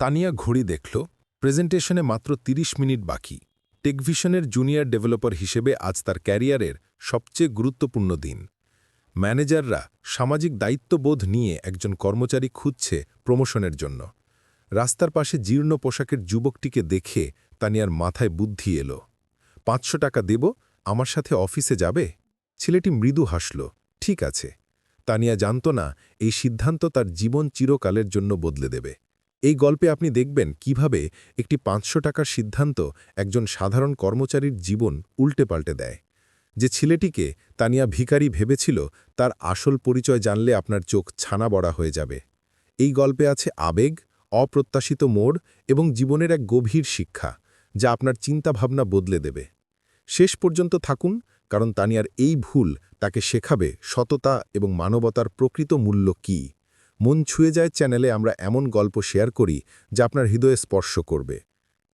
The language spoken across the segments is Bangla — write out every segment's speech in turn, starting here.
তানিয়া ঘড়ি দেখল, প্রেজেন্টেশনে মাত্র ৩০ মিনিট বাকি। টেকভিশনের জুনিয়র ডেভেলপার হিসেবে আজ তার ক্যারিয়ারের সবচেয়ে গুরুত্বপূর্ণ দিন। ম্যানেজাররা সামাজিক দায়িত্ববোধ নিয়ে একজন কর্মচারী খুঁজছে প্রমোশনের জন্য। রাস্তার পাশে জীর্ণ পোশাকের যুবকটিকে দেখে তানিয়ার মাথায় বুদ্ধি এলো। পাঁচশো টাকা দেব, আমার সাথে অফিসে যাবে? ছেলেটি মৃদু হাসল, ঠিক আছে। তানিয়া জানত না, এই সিদ্ধান্ত তার জীবন চিরকালের জন্য বদলে দেবে। এই গল্পে আপনি দেখবেন কীভাবে একটি পাঁচশো টাকার সিদ্ধান্ত একজন সাধারণ কর্মচারীর জীবন উল্টে পাল্টে দেয়। যে ছেলেটিকে তানিয়া ভিখারি ভেবেছিল তার আসল পরিচয় জানলে আপনার চোখ ছানা বড়া হয়ে যাবে। এই গল্পে আছে আবেগ, অপ্রত্যাশিত মোড় এবং জীবনের এক গভীর শিক্ষা, যা আপনার চিন্তাভাবনা বদলে দেবে। শেষ পর্যন্ত থাকুন, কারণ তানিয়ার এই ভুল তাকে শেখাবে সততা এবং মানবতার প্রকৃত মূল্য কী। মন ছুঁয়ে যায় চ্যানেলে আমরা এমন গল্প শেয়ার করি যা আপনার হৃদয়ে স্পর্শ করবে।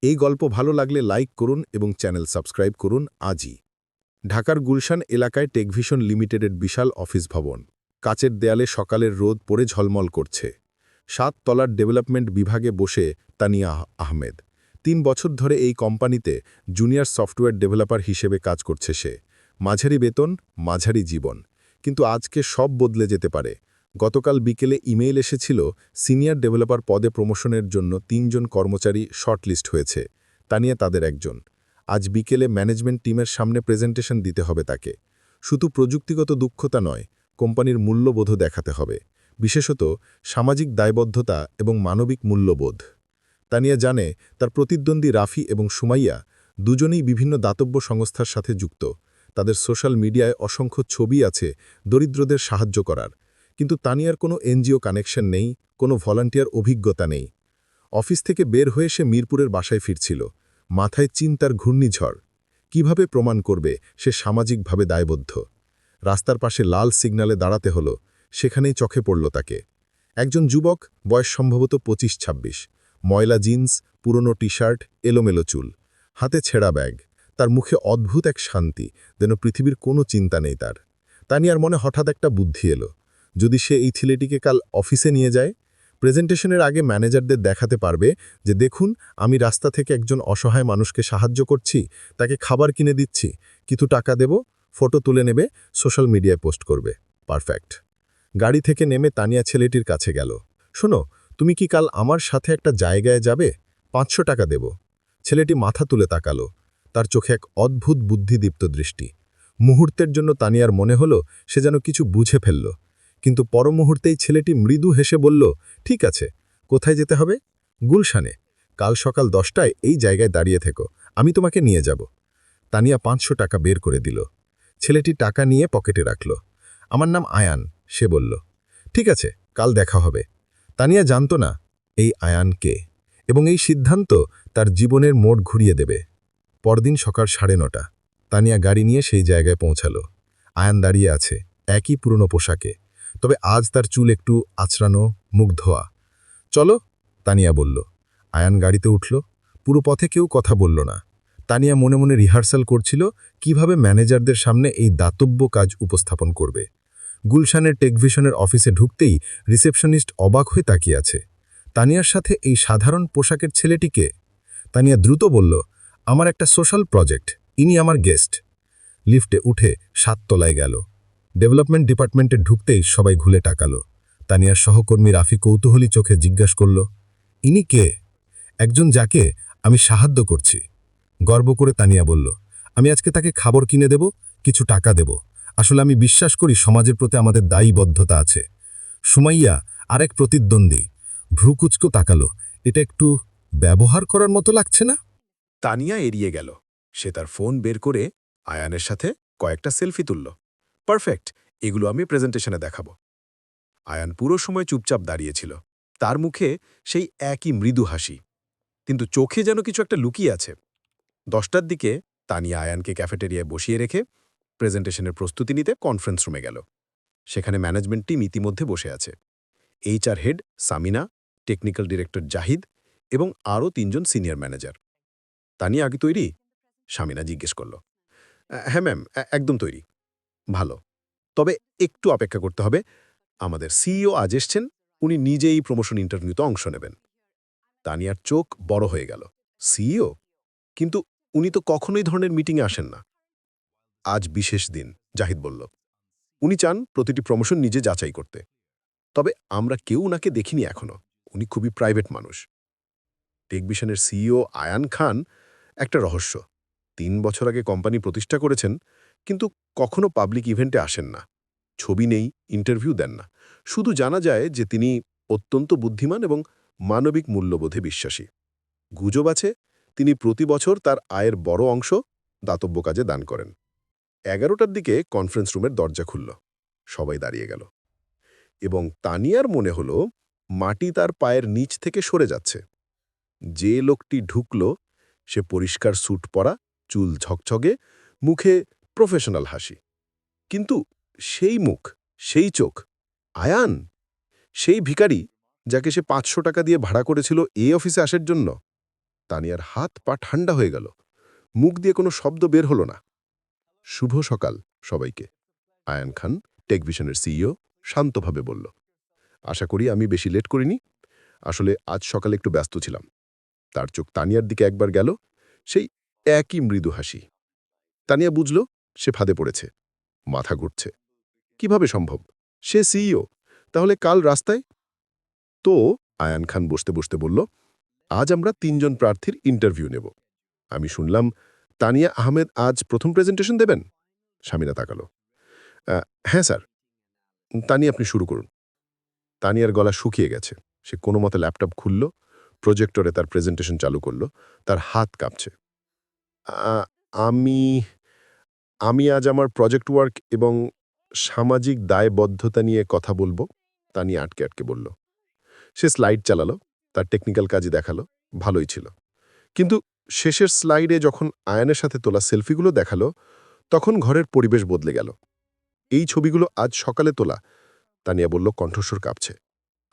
এই গল্প ভালো লাগলে লাইক করুন এবং চ্যানেল সাবস্ক্রাইব করুন আজই। ঢাকার গুলশান এলাকায় টেকভিশন লিমিটেডের বিশাল অফিস ভবন। কাচের দেয়ালে সকালের রোদ পড়ে ঝলমল করছে। সাত তলার ডেভেলপমেন্ট বিভাগে বসে তানিয়া আহমেদ। তিন বছর ধরে এই কোম্পানিতে জুনিয়র সফটওয়্যার ডেভেলপার হিসেবে কাজ করছে সে। মাঝারি বেতন, মাঝারি জীবন। কিন্তু আজকে সব বদলে যেতে পারে। গতকাল বিকেলে ইমেইল এসেছিল, সিনিয়র ডেভেলপার পদে প্রমোশনের জন্য তিনজন কর্মচারী শর্টলিস্ট হয়েছে। তানিয়া তাদের একজন। আজ বিকেলে ম্যানেজমেন্ট টিমের সামনে প্রেজেন্টেশন দিতে হবে তাকে। শুধু প্রযুক্তিগত দুঃখতা নয়, কোম্পানির মূল্যবোধও দেখাতে হবে। বিশেষত সামাজিক দায়বদ্ধতা এবং মানবিক মূল্যবোধ। তানিয়া জানে, তার প্রতিদ্বন্দ্বী রাফি এবং সুমাইয়া দুজনেই বিভিন্ন দাতব্য সংস্থার সাথে যুক্ত। তাদের সোশ্যাল মিডিয়ায় অসংখ্য ছবি আছে দরিদ্রদের সাহায্য করার। কিন্তু তানিয়ার কোনো এনজিও কানেকশন নেই, কোনো ভলান্টিয়ার অভিজ্ঞতা নেই। অফিস থেকে বের হয়ে সে মিরপুরের বাসায় ফিরছিল। মাথায় চিন্তার ঘূর্ণিঝড়। কীভাবে প্রমাণ করবে সে সামাজিকভাবে দায়বদ্ধ? রাস্তার পাশে লাল সিগনালে দাঁড়াতে হলো, সেখানেই চোখে পড়ল তাকে। একজন যুবক, বয়স সম্ভবত পঁচিশ ছাব্বিশ ময়লা জিন্স, পুরনো টি শার্ট এলোমেলো চুল। হাতে ছেঁড়া ব্যাগ। তার মুখে অদ্ভুত এক শান্তি, যেন পৃথিবীর কোনো চিন্তা নেই তার। তানিয়ার মনে হঠাৎ একটা বুদ্ধি এলো। যদি সে এই ছেলেটিকে কাল অফিসে নিয়ে যায়, প্রেজেন্টেশনের আগে ম্যানেজারদের দেখাতে পারবে যে, দেখুন, আমি রাস্তা থেকে একজন অসহায় মানুষকে সাহায্য করছি, তাকে খাবার কিনে দিচ্ছি, কিছু টাকা দেব, ফটো তুলে নেবে, সোশ্যাল মিডিয়ায় পোস্ট করবে। পারফেক্ট। গাড়ি থেকে নেমে তানিয়া ছেলেটির কাছে গেল। শোনো, তুমি কি কাল আমার সাথে একটা জায়গায় যাবে? পাঁচশো টাকা দেব। ছেলেটি মাথা তুলে তাকালো। তার চোখে এক অদ্ভুত বুদ্ধিদীপ্ত দৃষ্টি। মুহূর্তের জন্য তানিয়ার মনে হলো, সে যেন কিছু বুঝে ফেলল। কিন্তু পর মুহূর্তেই ছেলেটি মৃদু হেসে বলল, ঠিক আছে, কোথায় যেতে হবে? গুলশানে। কাল সকাল দশটায় এই জায়গায় দাঁড়িয়ে থেকো, আমি তোমাকে নিয়ে যাব। তানিয়া পাঁচশো টাকা বের করে দিল। ছেলেটি টাকা নিয়ে পকেটে রাখল। আমার নাম আয়ান, সে বলল। ঠিক আছে, কাল দেখা হবে। তানিয়া জানত না এই আয়ান কে এবং এই সিদ্ধান্ত তার জীবনের মোড় ঘুরিয়ে দেবে। পরদিন সকাল সাড়ে নটা, তানিয়া গাড়ি নিয়ে সেই জায়গায় পৌঁছালো। আয়ান দাঁড়িয়ে আছে, একই পুরনো পোশাকে। তবে আজ তার চুল একটু আছড়ানো, মুখ ধোয়া। চলো, তানিয়া বলল। আয়ান গাড়িতে উঠল। পুরো পথে কেউ কথা বলল না। তানিয়া মনে মনে রিহার্সাল করছিল কীভাবে ম্যানেজারদের সামনে এই দাতব্য কাজ উপস্থাপন করবে। গুলশানের টেকভিশনের অফিসে ঢুকতেই রিসেপশনিস্ট অবাক হয়ে তাকিয়ে আছে। তানিয়ার সাথে এই সাধারণ পোশাকের ছেলেটিকে তানিয়া দ্রুত বলল, আমার একটা সোশ্যাল প্রজেক্ট। ইনি আমার গেস্ট। লিফটে উঠে সাততলায় গেল। ডেভেলপমেন্ট ডিপার্টমেন্টে ঢুকতেই সবাই ঘুলে টাকালো তানিয়ার সহকর্মী রাফি কৌতূহলী চোখে জিজ্ঞাস করল, ইনি কে? একজন যাকে আমি সাহায্য করছি। গর্ব করে তানিয়া বলল, আমি আজকে তাকে খাবার কিনে দেব, কিছু টাকা দেব। আসলে আমি বিশ্বাস করি সমাজের প্রতি আমাদের দায়ীবদ্ধতা আছে। সুমাইয়া আরেক প্রতিদ্বন্দ্বী। ভ্রুকুচকো তাকালো, এটা একটু ব্যবহার করার মতো লাগছে না? তানিয়া এড়িয়ে গেল। সে তার ফোন বের করে আয়ানের সাথে কয়েকটা সেলফি তুলল। পারফেক্ট, এগুলো আমি প্রেজেন্টেশনে দেখাবো। আয়ান পুরো সময় চুপচাপ দাঁড়িয়েছিল। তার মুখে সেই একই মৃদু হাসি। কিন্তু চোখে যেন কিছু একটা লুকিয়ে আছে। দশটার দিকে তানিয়া আয়ানকে ক্যাফেটেরিয়ায় বসিয়ে রেখে প্রেজেন্টেশনের প্রস্তুতি নিতে কনফারেন্স রুমে গেল। সেখানে ম্যানেজমেন্ট টিম ইতিমধ্যে বসে আছে। HR head Samina, technical director Zahid এবং আরও তিনজন সিনিয়র ম্যানেজার। তানিয়া, আগে তৈরি? সামিনা জিজ্ঞেস করল। হ্যাঁ ম্যাম একদম তৈরি। ভালো। তবে একটু অপেক্ষা করতে হবে। আমাদের সিইও আজ এসছেন, উনি নিজেই প্রমোশন ইন্টারভিউতে অংশ নেবেন। তানিয়ার চোখ বড় হয়ে গেল। সিইও কিন্তু উনি তো কখনোই ধরনের মিটিংয়ে আসেন না। আজ বিশেষ দিন, জাহিদ বলল। উনি চান প্রতিটি প্রমোশন নিজে যাচাই করতে। তবে আমরা কেউ ওনাকে দেখিনি এখনও। উনি খুবই প্রাইভেট মানুষ। টেকভিশনের সিইও আয়ান খান একটা রহস্য। তিন বছর আগে কোম্পানি প্রতিষ্ঠা করেছেন কিন্তু কখনো পাবলিক ইভেন্টে আসেন না। ছবি নেই ইন্টারভিউ দেন না। শুধু জানা যায় যে তিনি অত্যন্ত বুদ্ধিমান এবং মানবিক মূল্যবোধে বিশ্বাসী। গুজব আছে, তিনি প্রতি বছর তার আয়ের বড় অংশ দাতব্য কাজে দান করেন। এগারোটার দিকে কনফারেন্স রুমের দরজা খুলল। সবাই দাঁড়িয়ে গেল। এবং তানিয়ার মনে হল, মাটি তার পায়ের নিচ থেকে সরে যাচ্ছে। যে লোকটি ঢুকল, সে পরিষ্কার স্যুট পরা, চুল ঝকঝকে, মুখে প্রফেশনাল হাসি। কিন্তু সেই মুখ, সেই চোখ, আয়ান, সেই ভিখারি যাকে সে পাঁচশো টাকা দিয়ে ভাড়া করেছিল এই অফিসে আসার জন্য, তানিয়ার হাত পা ঠান্ডা হয়ে গেল। মুখ দিয়ে কোনো শব্দ বের হলো না। শুভ সকাল সবাইকে। আয়ান খান টেকভিশনের সিইও, শান্তভাবে বলল, আশা করি আমি বেশি লেট করিনি। আসলে আজ সকালে একটু ব্যস্ত ছিলাম। তার চোখ তানিয়ার দিকে একবার গেল, সেই একই মৃদু হাসি। তানিয়া বুঝল সে ফাঁদে পড়েছে। মাথা ঘুরছে। কীভাবে সম্ভব? সে সিইও। তাহলে কাল রাস্তায়? তো আয়ান খান বসতে বসতে বলল, আজ আমরা তিনজন প্রার্থীর ইন্টারভিউ নেব। আমি শুনলাম তানিয়া আহমেদ আজ প্রথম প্রেজেন্টেশন দেবেন? স্বামীরা তাকালো। হ্যাঁ স্যার। তানিয়া, আপনি শুরু করুন। তানিয়ার গলা শুকিয়ে গেছে। সে কোনো মতে ল্যাপটপ খুলল, প্রজেক্টরে তার প্রেজেন্টেশন চালু করল, তার হাত কাঁপছে। আমি আমি আজ আমার প্রজেক্ট ওয়ার্ক এবং সামাজিক দায়বদ্ধতা নিয়ে কথা বলব, তা নিয়ে আটকে আটকে বলল। সে স্লাইড চালালো, তার টেকনিক্যাল কাজই দেখাল, ভালোই ছিল। কিন্তু শেষের স্লাইডে যখন আয়ানের সাথে তোলা সেলফিগুলো দেখাল, তখন ঘরের পরিবেশ বদলে গেল। এই ছবিগুলো আজ সকালে তোলা, তানিয়া বলল কণ্ঠস্বর কাঁপছে।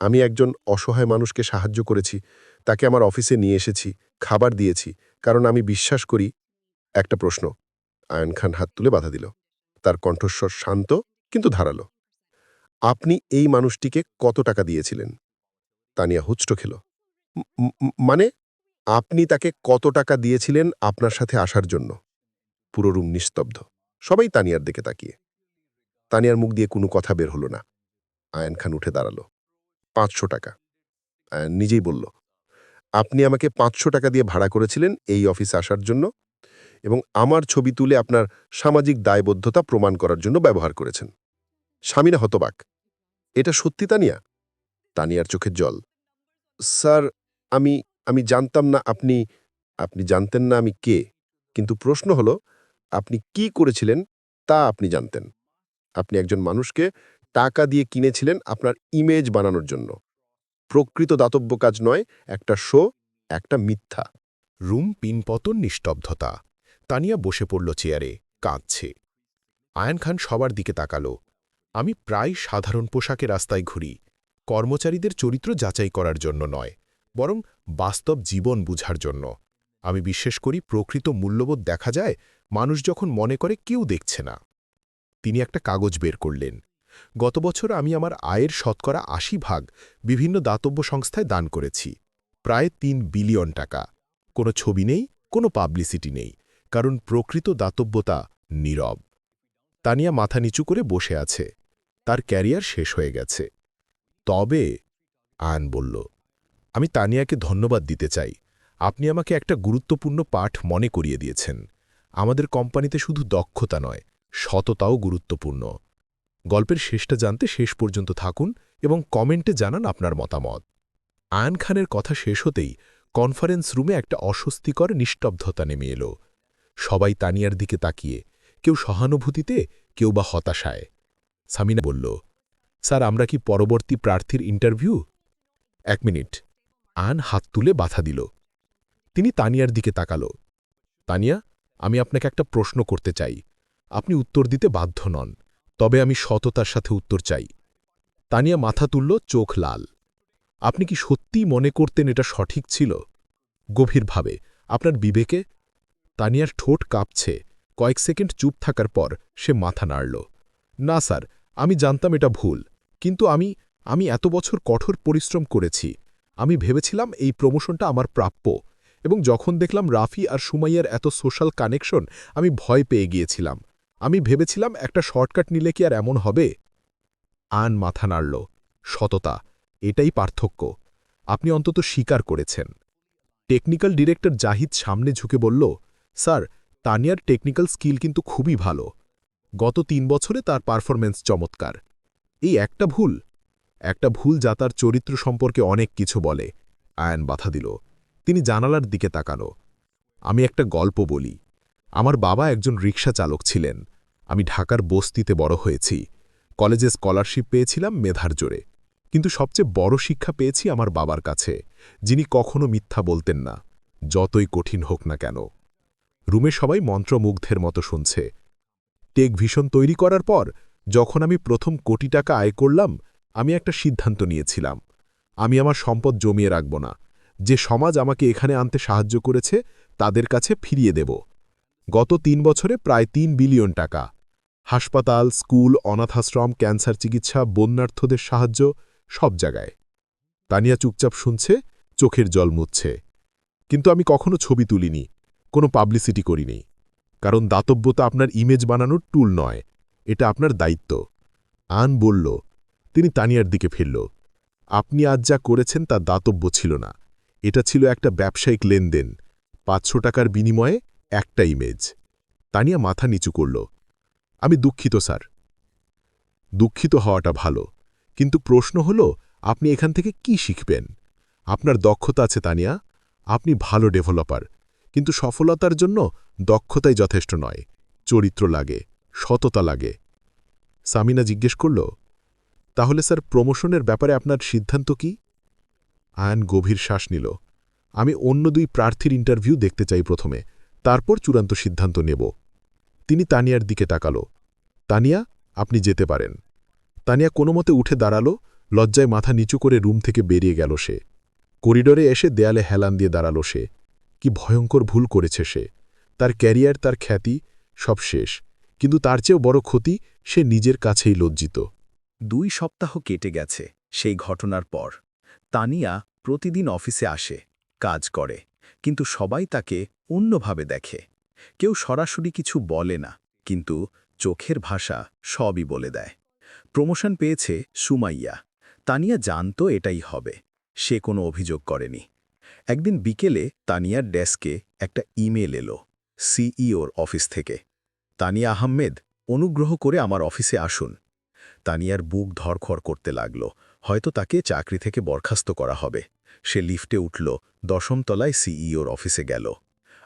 আমি একজন অসহায় মানুষকে সাহায্য করেছি, তাকে আমার অফিসে নিয়ে এসেছি, খাবার দিয়েছি, কারণ আমি বিশ্বাস করি, একটা প্রশ্ন আয়ন খান হাত তুলে বাধা দিল। তার কণ্ঠস্বর শান্ত কিন্তু ধারালো। আপনি এই মানুষটিকে কত টাকা দিয়েছিলেন? তানিয়া হুচটো খেল। "ম- ম- মানে? আপনি তাকে কত টাকা দিয়েছিলেন আপনার সাথে আসার জন্য? পুরো রুম নিস্তব্ধ। সবাই তানিয়ার দিকে তাকিয়ে। তানিয়ার মুখ দিয়ে কোনো কথা বের হলো না। আয়ন খান উঠে দাঁড়াল। পাঁচশো টাকা। আয়ান নিজেই বলল। আপনি আমাকে পাঁচশো টাকা দিয়ে ভাড়া করেছিলেন এই অফিসে আসার জন্য? এবং আমার ছবি তুলে আপনার সামাজিক দায়বদ্ধতা প্রমাণ করার জন্য ব্যবহার করেছেন। স্বামীরা হতবাক। এটা সত্যি, তানিয়া? তানিয়ার চোখের জল। স্যার, আমি আমি জানতাম না আপনি আপনি জানতেন না আমি কে। কিন্তু প্রশ্ন হলো, আপনি কি করেছিলেন তা আপনি জানতেন। আপনি একজন মানুষকে টাকা দিয়ে কিনেছিলেন আপনার ইমেজ বানানোর জন্য। প্রকৃত দাতব্য কাজ নয়, একটা শো একটা মিথ্যা। রুম পিনপতন নিস্তব্ধতা। তানিয়া বসে পড়ল চেয়ারে, কাঁদছে। আয়ান খান সবার দিকে তাকালো। আমি প্রায় সাধারণ পোশাকে রাস্তায় ঘুরি। কর্মচারীদের চরিত্র যাচাই করার জন্য নয়, বরং বাস্তব জীবন বুঝার জন্য। আমি বিশ্বাস করি প্রকৃত মূল্যবোধ দেখা যায়, মানুষ যখন মনে করে কেউ দেখছে না। তিনি একটা কাগজ বের করলেন। গত বছর আমি আমার আয়ের শতকরা আশি ভাগ বিভিন্ন দাতব্য সংস্থায় দান করেছি। প্রায় তিন বিলিয়ন টাকা। কোনো ছবি নেই, কোনো পাবলিসিটি নেই। কারণ প্রকৃত দাতব্যতা নীরব। তানিয়া মাথা নিচু করে বসে আছে। তার ক্যারিয়ার শেষ হয়ে গেছে। তবে, আয়ন বলল, আমি তানিয়াকে ধন্যবাদ দিতে চাই। আপনি আমাকে একটা গুরুত্বপূর্ণ পাঠ মনে করিয়ে দিয়েছেন। আমাদের কোম্পানিতে শুধু দক্ষতা নয়, সততাও গুরুত্বপূর্ণ। গল্পের শেষটা জানতে শেষ পর্যন্ত থাকুন এবং কমেন্টে জানান আপনার মতামত। আয়ন খানের কথা শেষ হতেই কনফারেন্স রুমে একটা অস্বস্তিকর নিস্তব্ধতা নেমে এলো। সবাই তানিয়ার দিকে তাকিয়ে, কেউ সহানুভূতিতে, কেউ বা হতাশায়? সামিনা বলল, স্যার, আমরা কি পরবর্তী প্রার্থীর ইন্টারভিউ? এক মিনিট। আন হাত তুলে বাধা দিল। তিনি তানিয়ার দিকে তাকাল। তানিয়া, আমি আপনাকে একটা প্রশ্ন করতে চাই। আপনি উত্তর দিতে বাধ্য নন, তবে আমি সততার সাথে উত্তর চাই। তানিয়া মাথা তুলল, চোখ লাল। আপনি কি সত্যিই মনে করতেন এটা সঠিক ছিল? গভীরভাবে। আপনার বিবেকে তানিয়ার ঠোঁট কাঁপছে। কয়েক সেকেন্ড চুপ থাকার পর সে মাথা নাড়ল। না, স্যার, আমি জানতাম এটা ভুল, কিন্তু আমি আমি এত বছর কঠোর পরিশ্রম করেছি। আমি ভেবেছিলাম এই প্রমোশনটা আমার প্রাপ্য এবং যখন দেখলাম রাফি আর সুমাইয়ার এত সোশ্যাল কানেকশন, আমি ভয় পেয়ে গিয়েছিলাম। আমি ভেবেছিলাম একটা শর্টকাট নিলে কি আর এমন হবে? আন মাথা নাড়ল। সততা, এটাই পার্থক্য। আপনি অন্তত স্বীকার করেছেন। টেকনিক্যাল ডিরেক্টর জাহিদ সামনে ঝুঁকে বলল স্যার, তানিয়ার টেকনিক্যাল স্কিল কিন্তু খুবই ভালো। গত তিন বছরে তার পারফরমেন্স চমৎকার। এই একটা ভুল একটা ভুল যা তার চরিত্র সম্পর্কে অনেক কিছু বলে। আয়ান বাধা দিল। তিনি জানালার দিকে তাকানো আমি একটা গল্প বলি। আমার বাবা একজন রিক্সা চালক ছিলেন। আমি ঢাকার বস্তিতে বড় হয়েছি। কলেজে স্কলারশিপ পেয়েছিলাম মেধার জোরে। কিন্তু সবচেয়ে বড় শিক্ষা পেয়েছি আমার বাবার কাছে, যিনি কখনো মিথ্যা বলতেন না, যতই কঠিন হোক না কেন। রুমে সবাই মন্ত্রমুগ্ধের মতো শুনছে। টেক ভীষণ তৈরি করার পর, যখন আমি প্রথম কোটি টাকা আয় করলাম, আমি একটা সিদ্ধান্ত নিয়েছিলাম। আমি আমার সম্পদ জমিয়ে রাখব না। যে সমাজ আমাকে এখানে আনতে সাহায্য করেছে, তাদের কাছে ফিরিয়ে দেব। গত তিন বছরে প্রায় তিন বিলিয়ন টাকা। হাসপাতাল, স্কুল, অনাথাশ্রম, ক্যান্সার চিকিৎসা, বন্যার্থদের সাহায্য, সব জায়গায়। তানিয়া চুপচাপ শুনছে, চোখের জল মুচ্ছে কিন্তু আমি কখনো ছবি তুলিনি। কোনো পাবলিসিটি করিনি। কারণ দাতব্যতা আপনার ইমেজ বানানোর টুল নয়, এটা আপনার দায়িত্ব। আন বলল, তিনি তানিয়ার দিকে ফিরল, আপনি আজ যা করেছেন তা দাতব্য ছিল না। এটা ছিল একটা ব্যবসায়িক লেনদেন, পাঁচশো টাকার বিনিময়ে একটা ইমেজ তানিয়া মাথা নিচু করল, আমি দুঃখিত, স্যার। দুঃখিত হওয়াটা ভালো, কিন্তু প্রশ্ন হল, আপনি এখান থেকে কি শিখবেন? আপনার দক্ষতা আছে, তানিয়া। আপনি ভালো ডেভেলপার কিন্তু সফলতার জন্য দক্ষতাই যথেষ্ট নয়, চরিত্র লাগে, সততা লাগে। সামিনা জিজ্ঞেস করল, তাহলে স্যার, প্রমোশনের ব্যাপারে আপনার সিদ্ধান্ত কি? আয়ান গভীর শ্বাস নিল, আমি অন্য দুই প্রার্থীর ইন্টারভিউ দেখতে চাই প্রথমে, তারপর চূড়ান্ত সিদ্ধান্ত নেব। তিনি তানিয়ার দিকে তাকালো, তানিয়া, আপনি যেতে পারেন। তানিয়া কোনো মতে উঠে দাঁড়াল, লজ্জায় মাথা নিচু করে রুম থেকে বেরিয়ে গেল সে। করিডোরে এসে দেয়ালে হেলান দিয়ে দাঁড়াল সে। কি ভয়ঙ্কর ভুল করেছে সে। তার ক্যারিয়ার, তার খ্যাতি সব শেষ, কিন্তু তার চেয়েও বড় ক্ষতি সে নিজের কাছেই লজ্জিত। দুই সপ্তাহ কেটে গেছে সেই ঘটনার পর। তানিয়া প্রতিদিন অফিসে আসে, কাজ করে, কিন্তু সবাই তাকে অন্যভাবে দেখে। কেউ সরাসরি কিছু বলে না, কিন্তু চোখের ভাষা সবই বলে দেয়। প্রমোশন পেয়েছে সুমাইয়া। তানিয়া জানত এটাই হবে, সে কোনো অভিযোগ করেনি। একদিন বিকেলে তানিয়ার ডেস্কে একটা ইমেল এলো সিইওর অফিস থেকে। তানিয়া আহমেদ, অনুগ্রহ করে আমার অফিসে আসুন। তানিয়ার বুক ধরখর করতে লাগল, হয়তো তাকে চাকরি থেকে বরখাস্ত করা হবে। সে লিফটে উঠল, দশম তলায় সিইওর অফিসে গেল।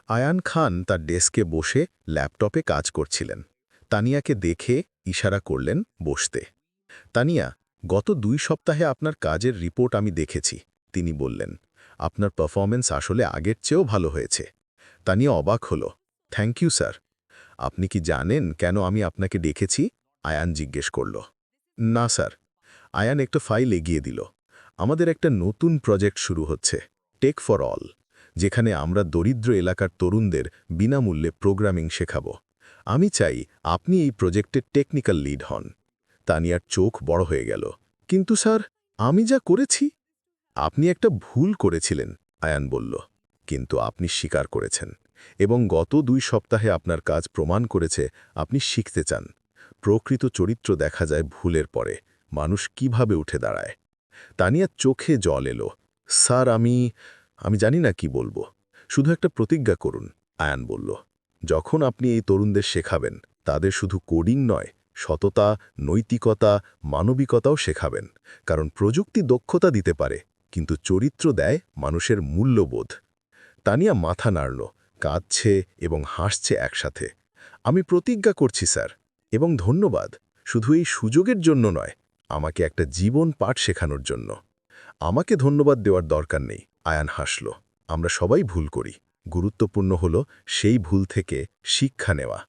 আয়ান খান তার ডেস্কে বসে ল্যাপটপে কাজ করছিলেন। তানিয়াকে দেখে ইশারা করলেন বসতে। তানিয়া, গত দুই সপ্তাহে আপনার কাজের রিপোর্ট আমি দেখেছি, তিনি বললেন। আপনার পারফরমেন্স আসলে আগের চেয়েও ভালো হয়েছে। তা নিয়ে অবাক হল। থ্যাংক ইউ স্যার আপনি কি জানেন কেন আমি আপনাকে ডেকেছি? আয়ান জিজ্ঞেস করল। না স্যার আয়ান একটা ফাইল এগিয়ে দিল। আমাদের একটা নতুন প্রজেক্ট শুরু হচ্ছে। টেক ফর অল যেখানে আমরা দরিদ্র এলাকার তরুণদের বিনামূল্যে প্রোগ্রামিং শেখাব। আমি চাই আপনি এই প্রজেক্টের টেকনিক্যাল লিড হন। তানিয়ার চোখ বড় হয়ে গেল। কিন্তু স্যার আমি যা করেছি আপনি একটা ভুল করেছিলেন, আয়ান বলল। কিন্তু আপনি স্বীকার করেছেন এবং গত দুই সপ্তাহে আপনার কাজ প্রমাণ করেছে আপনি শিখতে চান। প্রকৃত চরিত্র দেখা যায় ভুলের পরে, মানুষ কীভাবে উঠে দাঁড়ায়। তানিয়া চোখে জল এলো। স্যার, আমি আমি জানি না কি বলব। শুধু একটা প্রতিজ্ঞা করুন, আয়ান বলল। যখন আপনি এই তরুণদের শেখাবেন, তাদের শুধু কোডিং নয়, সততা, নৈতিকতা, মানবিকতাও শেখাবেন। কারণ প্রযুক্তি দক্ষতা দিতে পারে কিন্তু চরিত্র দেয় মানুষের মূল্যবোধ। তানিয়া মাথা নাড়ল, কাঁদছে এবং হাসছে একসাথে। আমি প্রতিজ্ঞা করছি, স্যার, এবং ধন্যবাদ। শুধু এই সুযোগের জন্য নয়, আমাকে একটা জীবন পাঠ শেখানোর জন্য। আমাকে ধন্যবাদ দেওয়ার দরকার নেই, আয়ান হাসল। আমরা সবাই ভুল করি। গুরুত্বপূর্ণ হল সেই ভুল থেকে শিক্ষা নেওয়া।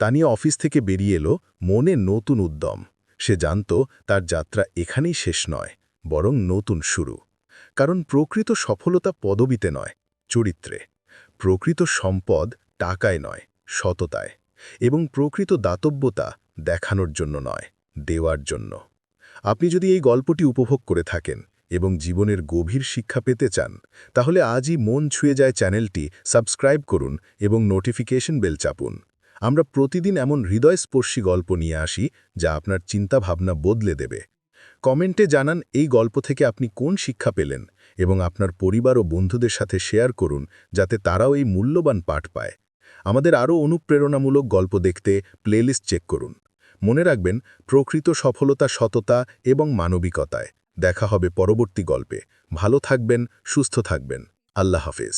তানিয়া অফিস থেকে বেরিয়ে এলো মনে নতুন উদ্যম। সে জানত তার যাত্রা এখানেই শেষ নয়, বরং নতুন শুরু। কারণ প্রকৃত সফলতা পদবিতে নয়, চরিত্রে। প্রকৃত সম্পদ টাকায় নয়, সততায়। এবং প্রকৃত দাতব্যতা দেখানোর জন্য নয়, দেওয়ার জন্য। আপনি যদি এই গল্পটি উপভোগ করে থাকেন এবং জীবনের গভীর শিক্ষা পেতে চান, তাহলে আজই মন ছুঁয়ে যায় চ্যানেলটি সাবস্ক্রাইব করুন এবং নোটিফিকেশন বেল চাপুন। আমরা প্রতিদিন এমন হৃদয়স্পর্শী গল্প নিয়ে আসি যা আপনার চিন্তাভাবনা বদলে দেবে। কমেন্টে জানান এই গল্প থেকে আপনি কোন শিক্ষা পেলেন এবং আপনার পরিবার ও বন্ধুদের সাথে শেয়ার করুন যাতে তারাও এই মূল্যবান পাঠ পায়। আমাদের আরও অনুপ্রেরণামূলক গল্প দেখতে প্লেলিস্ট চেক করুন। মনে রাখবেন, প্রকৃত সফলতা সততা এবং মানবিকতায়। দেখা হবে পরবর্তী গল্পে। ভালো থাকবেন, সুস্থ থাকবেন। আল্লাহ হাফেজ।